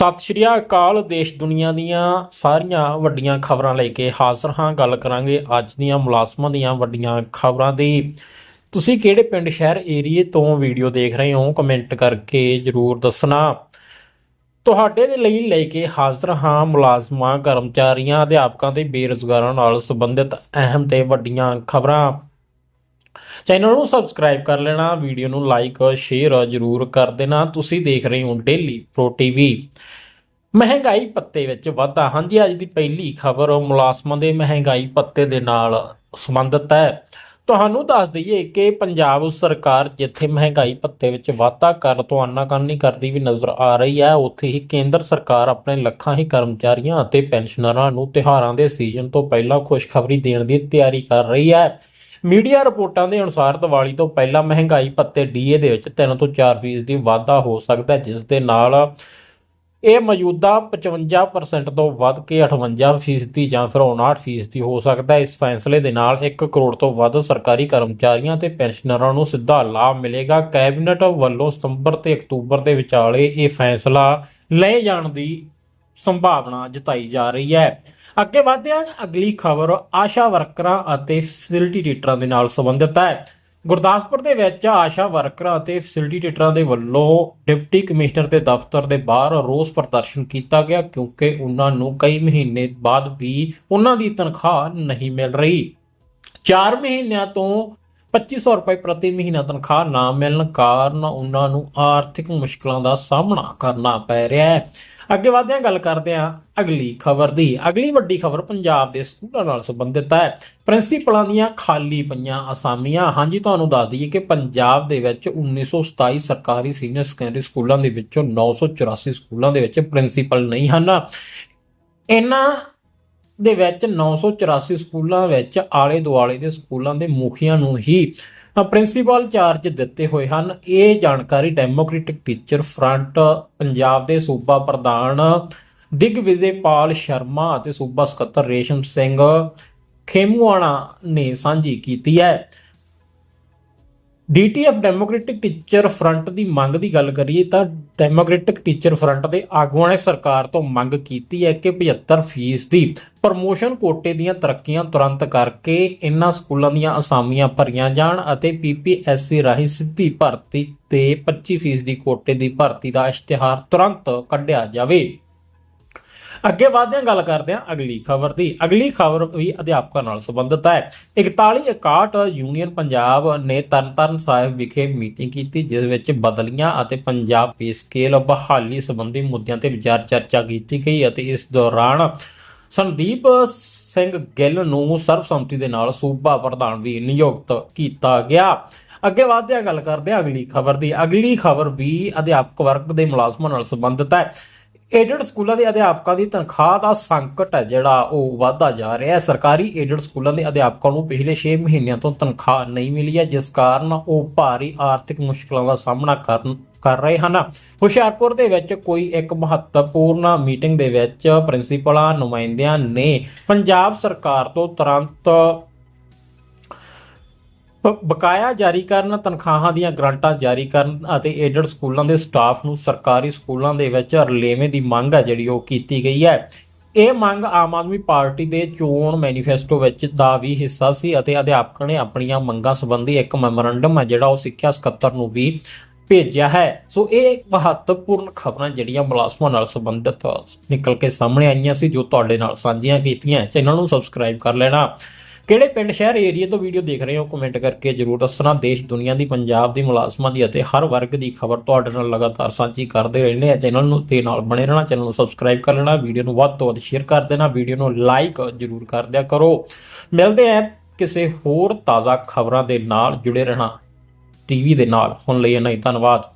ਸਤਿ ਸ਼੍ਰੀ ਅਕਾਲ, ਦੇਸ਼ ਦੁਨੀਆ ਦੀਆਂ ਸਾਰੀਆਂ ਵੱਡੀਆਂ ਖਬਰਾਂ ਲੈ ਕੇ ਹਾਜ਼ਰ ਹਾਂ। ਗੱਲ ਕਰਾਂਗੇ ਅੱਜ ਦੀਆਂ ਮੁਲਾਜ਼ਮਾਂ ਦੀਆਂ ਵੱਡੀਆਂ ਖਬਰਾਂ ਦੀ। ਤੁਸੀਂ ਕਿਹੜੇ ਪਿੰਡ, ਸ਼ਹਿਰ, ਏਰੀਏ ਤੋਂ ਵੀਡੀਓ ਦੇਖ ਰਹੇ ਹੋ? ਕਮੈਂਟ ਕਰਕੇ ਜਰੂਰ ਦੱਸਣਾ। ਤੁਹਾਡੇ ਦੇ ਲਈ ਲੈ ਕੇ ਹਾਜ਼ਰ ਹਾਂ ਮੁਲਾਜ਼ਮਾਂ, ਕਰਮਚਾਰੀਆਂ, ਅਧਿਆਪਕਾਂ ਤੇ ਬੇਰੁਜ਼ਗਾਰਾਂ ਨਾਲ ਸੰਬੰਧਿਤ ਅਹਿਮ ਤੇ ਵੱਡੀਆਂ ਖਬਰਾਂ। ਚੈਨਲ ਨੂੰ ਸਬਸਕ੍ਰਾਈਬ ਕਰ ਲੈਣਾ ਵੀਡੀਓ ਨੂੰ ਲਾਈਕ ਸ਼ੇਅਰ ਜ਼ਰੂਰ ਕਰ ਦੇਣਾ। ਤੁਸੀਂ ਦੇਖ ਰਹੇ ਹੋ ਡੇਲੀ ਪ੍ਰੋ ਟੀਵੀ ਮਹਿੰਗਾਈ ਪੱਤੇ ਵਿੱਚ ਵਾਧਾ। ਹਾਂਜੀ, ਅੱਜ ਦੀ ਪਹਿਲੀ ਖਬਰ ਮੁਲਾਜ਼ਮਾਂ ਦੇ ਮਹਿੰਗਾਈ ਪੱਤੇ ਦੇ ਨਾਲ ਸੰਬੰਧਿਤ ਹੈ। ਤੁਹਾਨੂੰ ਦੱਸ ਦਈਏ ਕਿ ਪੰਜਾਬ ਸਰਕਾਰ ਜਿੱਥੇ ਮਹਿੰਗਾਈ ਪੱਤੇ ਵਿੱਚ ਵਾਧਾ ਕਰਨ ਤੋਂ ਆਨਾਕਾਨੀ ਕਰਦੀ ਵੀ ਨਜ਼ਰ ਆ ਰਹੀ ਹੈ, ਉੱਥੇ ਹੀ ਕੇਂਦਰ ਸਰਕਾਰ ਆਪਣੇ ਲੱਖਾਂ ਹੀ ਕਰਮਚਾਰੀਆਂ ਅਤੇ ਪੈਨਸ਼ਨਰਾਂ ਨੂੰ ਤਿਉਹਾਰਾਂ ਦੇ ਸੀਜ਼ਨ ਤੋਂ ਪਹਿਲਾਂ ਖੁਸ਼ਖਬਰੀ ਦੇਣ ਦੀ ਤਿਆਰੀ ਕਰ ਰਹੀ ਹੈ। ਮੀਡੀਆ ਰਿਪੋਰਟਾਂ ਦੇ ਅਨੁਸਾਰ ਦੀਵਾਲੀ ਤੋਂ ਪਹਿਲਾਂ ਮਹਿੰਗਾਈ ਭੱਤੇ ਡੀਏ ਦੇ ਵਿੱਚ 3 ਤੋਂ 4% ਦੀ ਵਾਧਾ ਹੋ ਸਕਦਾ ਹੈ, ਜਿਸ ਦੇ ਨਾਲ ਇਹ ਮੌਜੂਦਾ 55% ਤੋਂ ਵੱਧ ਕੇ 58% ਜਾਂ ਫਿਰ 59% ਹੋ ਸਕਦਾ ਹੈ। ਇਸ ਫੈਸਲੇ ਦੇ ਨਾਲ 1 ਕਰੋੜ ਤੋਂ ਵੱਧ ਸਰਕਾਰੀ ਕਰਮਚਾਰੀਆਂ ਤੇ ਪੈਨਸ਼ਨਰਾਂ ਨੂੰ ਸਿੱਧਾ ਲਾਭ ਮਿਲੇਗਾ। ਕੈਬਨਿਟ ਵੱਲੋਂ ਸਤੰਬਰ ਤੇ ਅਕਤੂਬਰ ਦੇ ਵਿਚਾਲੇ ਇਹ ਫੈਸਲਾ ਲਏ ਜਾਣ ਦੀ ਸੰਭਾਵਨਾ ਜਤਾਈ ਜਾ ਰਹੀ ਹੈ। ਅੱਗੇ ਵਧਦੇ ਹਾਂ। ਅਗਲੀ ਖਬਰ ਆਸ਼ਾ ਵਰਕਰਾਂ ਅਤੇ ਫੈਸਿਲਿਟੀ ਟੀਚਰਾਂ ਦੇ ਨਾਲ ਸੰਬੰਧਿਤ ਹੈ। ਗੁਰਦਾਸਪੁਰ ਦੇ ਵਿੱਚ ਆਸ਼ਾ ਵਰਕਰਾਂ ਅਤੇ ਫੈਸਿਲਿਟੀ ਟੀਚਰਾਂ ਦੇ ਵੱਲੋਂ ਡਿਪਟੀ ਕਮਿਸ਼ਨਰ ਦੇ ਦਫ਼ਤਰ ਦੇ ਬਾਹਰ ਰੋਸ ਪ੍ਰਦਰਸ਼ਨ ਕੀਤਾ ਗਿਆ ਕਿਉਂਕਿ ਉਹਨਾਂ ਨੂੰ ਕਈ ਮਹੀਨੇ ਬਾਅਦ ਵੀ ਉਹਨਾਂ ਦੀ ਤਨਖਾਹ ਨਹੀਂ ਮਿਲ ਰਹੀ। 4 ਮਹੀਨਿਆਂ ਤੋਂ 2500 ਰੁਪਏ ਪ੍ਰਤੀ ਮਹੀਨਾ ਤਨਖਾਹ ਨਾ ਮਿਲਣ ਕਾਰਨ ਉਹਨਾਂ ਨੂੰ ਆਰਥਿਕ ਮੁਸ਼ਕਲਾਂ ਦਾ ਸਾਹਮਣਾ ਕਰਨਾ ਪੈ ਰਿਹਾ ਹੈ। ਅੱਗੇ ਵਧਦੇ ਹਾਂ, ਗੱਲ ਕਰਦੇ ਹਾਂ ਅਗਲੀ ਖਬਰ ਦੀ। ਅਗਲੀ ਵੱਡੀ ਖਬਰ ਪੰਜਾਬ ਦੇ ਸਕੂਲਾਂ ਨਾਲ ਸੰਬੰਧਿਤ ਹੈ। ਪ੍ਰਿੰਸੀਪਲਾਂ ਦੀਆਂ ਖਾਲੀ ਪਈਆਂ ਅਸਾਮੀਆਂ। ਹਾਂਜੀ, ਤੁਹਾਨੂੰ ਦੱਸ ਦਈਏ ਕਿ ਪੰਜਾਬ ਦੇ ਵਿੱਚ 1927 ਸਰਕਾਰੀ ਸੀਨੀਅਰ ਸੈਕੰਡਰੀ ਸਕੂਲਾਂ ਦੇ ਵਿੱਚੋਂ 984 ਸਕੂਲਾਂ ਦੇ ਵਿੱਚ ਪ੍ਰਿੰਸੀਪਲ ਨਹੀਂ ਹਨ। ਇਹਨਾਂ ਦੇ ਵਿੱਚ 984 ਸਕੂਲਾਂ ਵਿੱਚ ਆਲੇ ਦੁਆਲੇ ਦੇ ਸਕੂਲਾਂ ਦੇ ਮੁਖੀਆਂ ਨੂੰ ਹੀ ਪ੍ਰਿੰਸੀਪਲ ਚਾਰਜ ਦਿੱਤੇ ਹੋਏ ਹਨ। ਇਹ ਜਾਣਕਾਰੀ ਡੈਮੋਕ੍ਰੈਟਿਕ ਟੀਚਰ ਫਰੰਟ ਪੰਜਾਬ ਦੇ ਸੂਬਾ ਪ੍ਰਧਾਨ ਦਿਗਵਿਜੇ ਪਾਲ ਸ਼ਰਮਾ ਅਤੇ ਸੂਬਾ ਸਕੱਤਰ ਰੇਸ਼ਮ ਸਿੰਘ ਖੇਮੂਆਣਾ ਨੇ ਸਾਂਝੀ ਕੀਤੀ ਹੈ। ਡੀਟੀਐਫ ਡੈਮੋਕ੍ਰੈਟਿਕ ਟੀਚਰ ਫਰੰਟ ਦੀ ਮੰਗ ਦੀ ਗੱਲ ਕਰੀਏ ਤਾਂ ਡੈਮੋਕ੍ਰੈਟਿਕ ਟੀਚਰ ਫਰੰਟ ਦੇ ਆਗੂਆਂ ਨੇ ਸਰਕਾਰ ਤੋਂ ਮੰਗ ਕੀਤੀ ਹੈ ਕਿ 75% ਦੀ ਪ੍ਰਮੋਸ਼ਨ ਕੋਟੇ ਦੀਆਂ ਤਰੱਕੀਆਂ ਤੁਰੰਤ ਕਰਕੇ ਇਨ੍ਹਾਂ ਸਕੂਲਾਂ ਦੀਆਂ ਅਸਾਮੀਆਂ ਭਰੀਆਂ ਜਾਣ ਅਤੇ ਪੀਪੀਐਸਸੀ ਰਾਹੀਂ ਸਿੱਧੀ ਭਰਤੀ ਤੇ 25% ਦੀ ਕੋਟੇ ਦੀ ਭਰਤੀ ਦਾ ਇਸ਼ਤਿਹਾਰ ਤੁਰੰਤ ਕੱਢਿਆ ਜਾਵੇ। ਅੱਗੇ ਵਧਦੇ ਗੱਲ ਕਰਦੇ ਹਾਂ ਅਗਲੀ ਖਬਰ ਦੀ। ਅਗਲੀ ਖਬਰ ਵੀ ਅਧਿਆਪਕਾਂ ਨਾਲ ਸੰਬੰਧਿਤ ਹੈ। 41 61 ਯੂਨੀਅਨ ਪੰਜਾਬ ਨੇ ਤਰਨਤਾਰਨ ਸਾਹਿਬ ਵਿਖੇ ਮੀਟਿੰਗ ਕੀਤੀ, ਜਿਸ ਵਿੱਚ ਬਦਲੀਆਂ ਅਤੇ ਪੰਜਾਬ ਪੇ ਸਕੇਲ ਬਹਾਲੀ ਸੰਬੰਧੀ ਮੁੱਦਿਆਂ ਤੇ ਵਿਚਾਰ ਚਰਚਾ ਕੀਤੀ ਗਈ ਅਤੇ ਇਸ ਦੌਰਾਨ ਸੰਦੀਪ ਸਿੰਘ ਗਿੱਲ ਨੂੰ ਸਰਬਸੰਮਤੀ ਦੇ ਨਾਲ ਸੂਬਾ ਪ੍ਰਧਾਨ ਵੀ ਨਿਯੁਕਤ ਕੀਤਾ ਗਿਆ। ਅੱਗੇ ਵਧਦੇ ਗੱਲ ਕਰਦੇ ਹਾਂ ਅਗਲੀ ਖਬਰ ਦੀ। ਅਗਲੀ ਖਬਰ ਵੀ ਅਧਿਆਪਕ ਵਰਗ ਦੇ ਮੁਲਾਜ਼ਮਾਂ ਨਾਲ ਸੰਬੰਧਿਤ ਹੈ। ਏਡਡ ਸਕੂਲਾਂ ਦੇ ਅਧਿਆਪਕਾਂ ਦੀ ਤਨਖਾਹ ਦਾ ਸੰਕਟ ਹੈ, ਜਿਹੜਾ ਉਹ ਵਧਦਾ ਜਾ ਰਿਹਾ ਹੈ। ਸਰਕਾਰੀ ਏਡਡ ਸਕੂਲਾਂ ਦੇ ਅਧਿਆਪਕਾਂ ਨੂੰ ਪਿਛਲੇ 6 ਮਹੀਨਿਆਂ ਤੋਂ ਤਨਖਾਹ ਨਹੀਂ ਮਿਲੀ ਹੈ, ਜਿਸ ਕਾਰਨ ਉਹ ਭਾਰੀ ਆਰਥਿਕ ਮੁਸ਼ਕਲਾਂ ਦਾ ਸਾਹਮਣਾ ਕਰਨ, ਕਰ ਰਹੇ ਹਨ। ਹੁਸ਼ਿਆਰਪੁਰ ਦੇ ਵਿੱਚ ਕੋਈ ਇੱਕ ਮਹੱਤਵਪੂਰਨ ਮੀਟਿੰਗ ਦੇ ਵਿੱਚ ਪ੍ਰਿੰਸੀਪਲਾਂ, ਨੁਮਾਇੰਦਿਆਂ ਨੇ ਪੰਜਾਬ ਸਰਕਾਰ ਤੋਂ ਤੁਰੰਤ ਬਕਾਇਆ ਜਾਰੀ ਕਰਨ, ਤਨਖਾਹਾਂ ਦੀਆਂ ਗ੍ਰਾਂਟਾਂ ਜਾਰੀ ਕਰਨ ਅਤੇ ਏਡਡ ਸਕੂਲਾਂ ਦੇ ਸਟਾਫ ਨੂੰ ਸਰਕਾਰੀ ਸਕੂਲਾਂ ਦੇ ਵਿੱਚ ਰਲੇਵੇਂ ਦੀ ਮੰਗ ਹੈ ਜਿਹੜੀ ਉਹ ਕੀਤੀ ਗਈ ਹੈ। ਇਹ ਮੰਗ ਆਮ ਆਦਮੀ ਪਾਰਟੀ ਦੇ ਚੋਣ ਮੈਨੀਫੈਸਟੋ ਵਿੱਚ ਦਾ ਵੀ ਹਿੱਸਾ ਸੀ ਅਤੇ ਅਧਿਆਪਕਾਂ ਨੇ ਆਪਣੀਆਂ ਮੰਗਾਂ ਸੰਬੰਧੀ ਇੱਕ ਮੈਮੋਰੰਡਮ ਹੈ ਜਿਹੜਾ ਉਹ ਸਿੱਖਿਆ ਸਕੱਤਰ ਨੂੰ ਵੀ ਭੇਜਿਆ ਹੈ। ਸੋ ਇਹ ਇੱਕ ਮਹੱਤਵਪੂਰਨ ਖਬਰਾਂ ਜਿਹੜੀਆਂ ਮੁਲਾਜ਼ਮਾਂ ਨਾਲ ਸੰਬੰਧਿਤ ਨਿਕਲ ਕੇ ਸਾਹਮਣੇ ਆਈਆਂ ਸੀ, ਜੋ ਤੁਹਾਡੇ ਨਾਲ ਸਾਂਝੀਆਂ ਕੀਤੀਆਂ। ਚੈਨਲ ਨੂੰ ਸਬਸਕ੍ਰਾਈਬ ਕਰ ਲੈਣਾ। ਕਿਹੜੇ ਪਿੰਡ, ਸ਼ਹਿਰ ਏਰੀਆ ਤੋਂ ਵੀਡੀਓ ਦੇਖ ਰਹੇ ਹੋ ਕਮੈਂਟ ਕਰਕੇ ਜਰੂਰ ਦੱਸਣਾ। ਦੇਸ਼, ਦੁਨੀਆ ਦੀ, ਪੰਜਾਬ ਦੀ, ਮੁਲਾਜ਼ਮਾਂ ਦੀ ਅਤੇ ਹਰ ਵਰਗ ਦੀ ਖਬਰ ਤੁਹਾਡੇ ਨਾਲ ਲਗਾਤਾਰ ਸਾਂਝੀ ਕਰਦੇ ਰਹਿੰਦੇ ਆ ਚੈਨਲ ਨੂੰ ਤੇ ਨਾਲ ਬਣੇ ਰਹਿਣਾ, ਚੈਨਲ ਨੂੰ ਸਬਸਕ੍ਰਾਈਬ ਕਰ ਲੈਣਾ ਵੀਡੀਓ ਨੂੰ ਵੱਧ ਤੋਂ ਵੱਧ ਸ਼ੇਅਰ ਕਰ ਦੇਣਾ ਵੀਡੀਓ ਨੂੰ ਲਾਈਕ ਜਰੂਰ ਕਰ ਦਿਆ ਕਰੋ। ਮਿਲਦੇ ਆ ਕਿਸੇ ਹੋਰ ਤਾਜ਼ਾ ਖਬਰਾਂ ਦੇ ਨਾਲ, ਜੁੜੇ ਰਹਿਣਾ ਟੀਵੀ ਦੇ ਨਾਲ। ਹੁਣ ਲਈ ਨਹੀਂ ਧੰਨਵਾਦ।